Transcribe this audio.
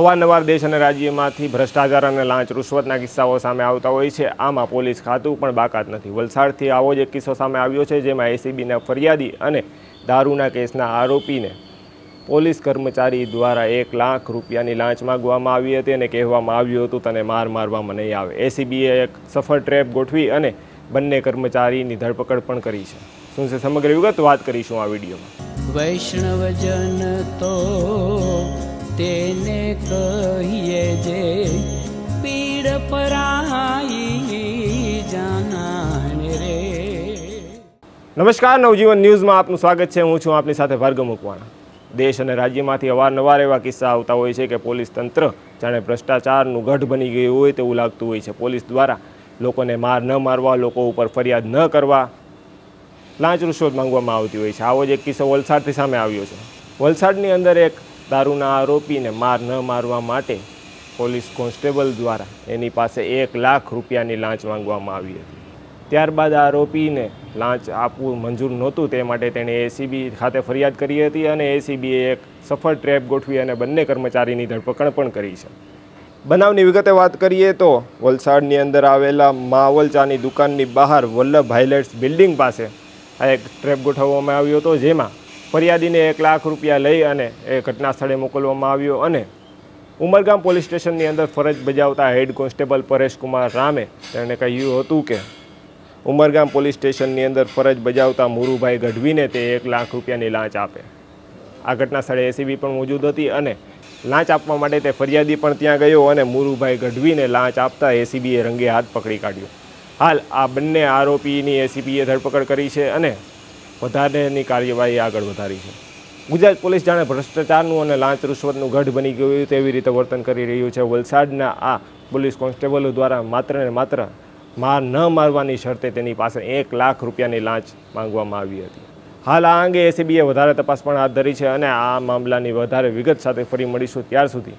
અવારનવાર દેશ અને રાજ્યમાંથી ભ્રષ્ટાચાર અને લાંચ રૂશ્વતના કિસ્સાઓ સામે આવતા હોય છે. આમાં પોલીસ ખાતું પણ બાકાત નથી. વલસાડથી આવો જ એક કિસ્સો સામે આવ્યો છે, જેમાં એસીબીના ફરિયાદી અને દારૂના કેસના આરોપીને પોલીસ કર્મચારી દ્વારા એક લાખ રૂપિયાની લાંચ માગવામાં આવી હતી અને કહેવામાં આવ્યું હતું, તને માર મારવામાં નહીં આવે. એસીબીએ એક સફળ ટ્રેપ ગોઠવી અને બંને કર્મચારીની ધરપકડ પણ કરી છે. શું છે સમગ્ર વિગત? વાત કરીશું આ વિડીયોમાં. વૈષ્ણવજન તો તેને કહીએ જે પીડ પરાઈ જાનાને રે. નમસ્કાર, નવજીવન ન્યૂઝમાં આપનું સ્વાગત છે. હું છું આપની સાથે ભાર્ગવ મુકવાણા. દેશ અને રાજ્યમાંથી અવારનવાર એવા કિસ્સા આવતા હોય છે કે પોલીસ તંત્ર જાણે ભ્રષ્ટાચારનું ગઢ બની ગયું હોય તેવું લાગતું હોય છે. પોલીસ દ્વારા લોકોને માર ન મારવા, લોકો ઉપર ફરિયાદ ન કરવા લાંચ રૂશ્વત માંગવામાં આવતી હોય છે. આવો જ એક કિસ્સો વલસાડથી સામે આવ્યો છે. વલસાડની અંદર એક દારૂના આરોપીને માર ન મારવા માટે પોલીસ કોન્સ્ટેબલ દ્વારા એની પાસે એક લાખ રૂપિયાની લાંચ માંગવામાં આવી હતી. ત્યારબાદ આરોપીને લાંચ આપવું મંજૂર નહોતું. તે માટે તેણે એસીબી ખાતે ફરિયાદ કરી હતી અને એસીબીએ એક સફળ ટ્રેપ ગોઠવી અને બંને કર્મચારીની ધરપકડ પણ કરી છે. બનાવની વિગતે વાત કરીએ તો વલસાડની અંદર આવેલા માવલ ચાની દુકાનની બહાર વલ્લભ હાઇલાઇટ્સ બિલ્ડિંગ પાસે આ એક ટ્રેપ ગોઠવવામાં આવ્યો હતો, જેમાં ફરિયાદીને એક લાખ રૂપિયા લઈ અને એ ઘટના સ્થળે મોકલવામાં આવ્યો અને ઉમરગામ પોલીસ સ્ટેશનની અંદર ફરજ બજાવતા હેડ કોન્સ્ટેબલ પરેશકુમાર રામે તેણે કહ્યું હતું કે, ઉમરગામ પોલીસ સ્ટેશનની અંદર ફરજ બજાવતા મુરુભાઈ ગઢવીને તે એક લાખ રૂપિયાની લાંચ આપે. આ ઘટના સ્થળે એસીબી પણ મોજૂદ હતી અને લાંચ આપવા માટે તે ફરિયાદી પણ ત્યાં ગયો અને મુરુભાઈ ગઢવીને લાંચ આપતા એસીબીએ રંગે હાથ પકડી કાઢ્યો. હાલ આ બંને આરોપીની એસીબીએ ધરપકડ કરી છે અને વધારેની કાર્યવાહી આગળ વધારી છે. ગુજરાત પોલીસ જાણે ભ્રષ્ટાચારનું અને લાંચ રૂશ્વતનું ગઢ બની ગયું તેવી રીતે વર્તન કરી રહ્યું છે. વલસાડના આ પોલીસ કોન્સ્ટેબલો દ્વારા માત્ર ને માત્ર માર ન મારવાની શરતે તેની પાસે એક લાખ રૂપિયાની લાંચ માંગવામાં આવી હતી. હાલ આ અંગે એસીબીએ વધારે તપાસ પણ હાથ ધરી છે અને આ મામલાની વધારે વિગત સાથે ફરી મળીશું. ત્યાર સુધી